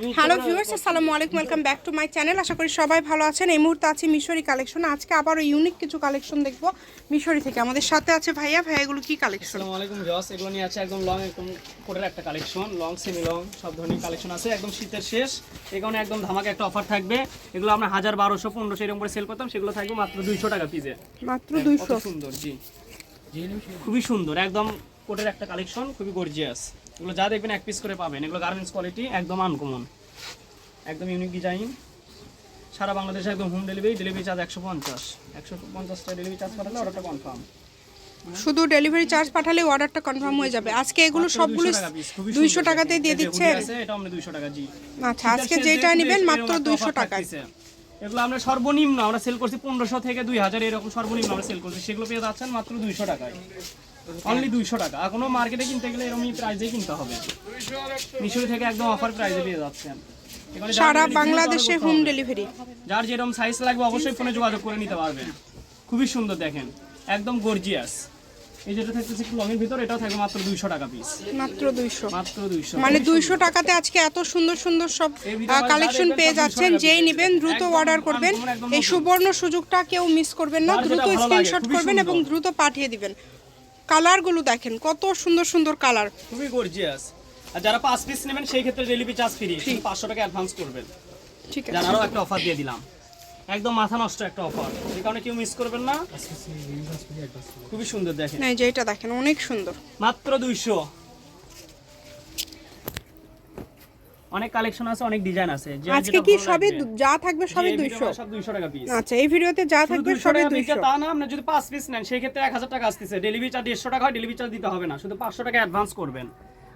Hello viewers আসসালামু আলাইকুম welcome back to my channel আশা করি সবাই ভালো আছেন। এই মুহূর্তে আছে মিশরি কালেকশন। আজকে আবারও ইউনিক কিছু কালেকশন দেখব মিশরি থেকে। আমাদের সাথে আছে ভাইয়া। ভাইয়া এগুলো কি কালেকশন? আসসালামু আলাইকুম জস এগুলো নিয়ে আছে একদম লং একদম কোটের একটা কালেকশন। লং সেমি লং সব ধরনের কালেকশন আছে। একদম শীতের শেষ। এই কারণে একদম ধামাকা একটা অফার থাকবে। এগুলো আমরা হাজার বারোশো পনেরোশো এরকম করে সেল করতাম। সেগুলো থাকবে মাত্র দুইশো টাকা পিজে মাত্র দুইশো। সুন্দর জি। খুবই সুন্দর একদম কোটের একটা কালেকশন। খুবই গর্জিয়াস এগুলো যা দেখবেন এক পিস করে পাবেন। এগুলো গার্মেন্টস কোয়ালিটি একদম আনকমন একদম ইউনিক ডিজাইন সারা বাংলাদেশে একদম হোম ডেলিভারি ডেলিভারি চার্জ একশো পঞ্চাশ। একশো পঞ্চাশটা ডেলিভারি চার্জ পাঠালে অর্ডারটা কনফার্ম শুধু ডেলিভারি চার্জ পাঠালে অর্ডারটা কনফার্ম হয়ে যাবে। আজকে এগুলো সবগুলো দুইশো টাকাতে দিয়ে দিচ্ছেন আমরা দুইশো টাকা জি আচ্ছা আজকে যেটা নেবেন মাত্র দুইশো টাকায় এগুলো আমরা সর্বনিম্ন আমরা সেল করছি পনেরোশো থেকে দুই হাজার এরকম সর্বনিম্ন আমরা সেল করছি। সেগুলো পেয়ে যাচ্ছেন মাত্র দুইশো টাকায়। অনলি দুইশো টাকা। আর কোনো মার্কেটে কিনতে গেলে এরকমই প্রাইজেই কিনতে হবে। মিশরি থেকে একদম অফার প্রাইজে পেয়ে যাচ্ছেন। সারা বাংলাদেশে হোম ডেলিভারি যার যেরকম সাইজ লাগবে অবশ্যই ফোনে যোগাযোগ করে নিতে পারবেন। খুবই সুন্দর দেখেন। একদম গর্জিয়াস এই যেটা থাকতেছে একটু লঙের ভিতর এটাও থাকবে মাত্র দুইশো টাকা পিস মাত্র দুইশো। মাত্র দুইশো। মানে দুইশো টাকাতে আজকে এত সুন্দর সুন্দর সব কালেকশন পেয়ে যাচ্ছেন যেই নেবেন দ্রুত অর্ডার করবেন। এই সুবর্ণ সুযোগটা কেউ মিস করবেন না। দ্রুত স্ক্রিনশট করবেন এবং দ্রুত পাঠিয়ে দিবেন। কালারগুলো দেখেন কত সুন্দর সুন্দর কালার। খুবই গর্জিয়াস আর যারা পাঁচ পিস নেবেন সেই ক্ষেত্রে ডেলিভারি চার্জ ফ্রি পাঁচশো টাকা অ্যাডভান্স করবেন। ঠিক আছে। আরও একটা অফার দিয়ে দিলাম। একদম মাথা নষ্ট একটা অফার এই কারণে কেউ মিস করবেন না। খুবই সুন্দর দেখেন। না এই যে এটা দেখেন অনেক সুন্দর। মাত্র দুইশো। অনেক কালেকশন আছে অনেক ডিজাইন আছে। আজকে কি। দু- যা থাকবে এই দুইশো? সব দুইশো টাকা পিস আচ্ছা এই ভিডিওতে যা থাকবে সবে 200 তা না আপনি যদি পাঁচ পিস নেন সেই ক্ষেত্রে এক হাজার টাকা আসতেছে। ডেলিভারি চার্জ দেড়শো টাকা হয় ডেলিভারি চার্জ দিতে হবে না। শুধু পাঁচশো টাকা অ্যাডভান্স করবেন।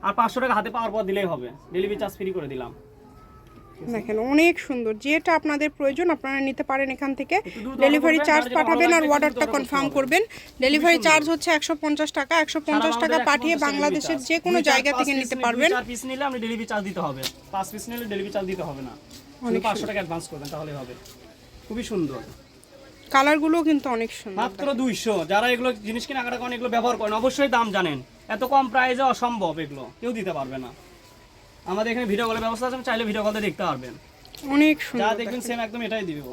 আর পাঁচশো টাকা হাতে পাওয়ার পর দিলেই হবে। ডেলিভারি চার্জ ফ্রি করে দিলাম। দেখেন অনেক সুন্দর। যেটা আপনাদের প্রয়োজন আপনারা নিতে পারেন এখান থেকে। ডেলিভারি চার্জ পাঠাবেন আর অর্ডারটা কনফার্ম করবেন। ডেলিভারি চার্জ হচ্ছে একশো পঞ্চাশ টাকা একশো পঞ্চাশ টাকা পাঠিয়ে বাংলাদেশের যে কোনো জায়গা থেকে নিতে পারবেন। পিস নিলে আপনি ডেলিভারি চার্জ দিতে হবে। পাঁচ পিস নিলে ডেলিভারি চার্জ দিতে হবে না। শুধু পাঁচশো টাকা অ্যাডভান্স করবেন তাহলে হবে। খুবই সুন্দর। কালারগুলোও কিন্তু অনেক সুন্দর। মাত্র দুইশো। যারা এগুলো জিনিস কিনা করেন এগুলো ব্যবহার করেন অবশ্যই দাম জানেন। এত কম প্রাইসে অসম্ভব এগুলো। কেউ দিতে পারবে না। আমাদের এখানে ভিডিও কলের ব্যবস্থা আছে চাইলে ভিডিও কলে দেখতে পারবেন। অনেক সুন্দর যা দেখবেন সেম একদম এটাই দিব।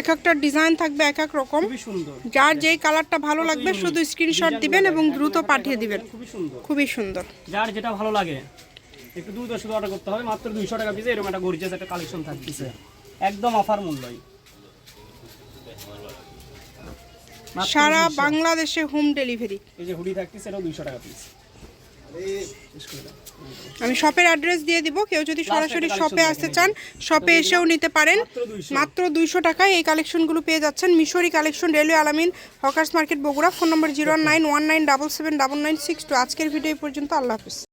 এক একটা ডিজাইন থাকবে এক এক রকম। খুবই সুন্দর। যার যেই কালারটা ভালো লাগবে শুধু স্ক্রিনশট দিবেন এবং দ্রুত পাঠিয়ে দিবেন। খুবই সুন্দর। খুবই সুন্দর। যার যেটা ভালো লাগে। একটু দ্রুত শুধু অর্ডার করতে হবে মাত্র দুইশো টাকা পিসে এরকম একটা গরিজাস একটা কালেকশন থাকতেছে। একদম অফার মূল্যই। সারা বাংলাদেশে হোম ডেলিভারি এই যে হুডি থাকতেছে এটাও দুইশো টাকা পিস আমি শপের অ্যাড্রেস দিয়ে দিব। কেউ যদি সরাসরি শপে আসতে চান শপে এসেও নিতে পারেন। মাত্র দুইশো। টাকায় এই কালেকশনগুলো পেয়ে যাচ্ছেন। Mishri collection railway Alamin hawkers market Bogura. Phone number zero nine one nine double seven double nine six two. আজকের ভিডিও এই পর্যন্ত। আল্লাহ হাফিজ।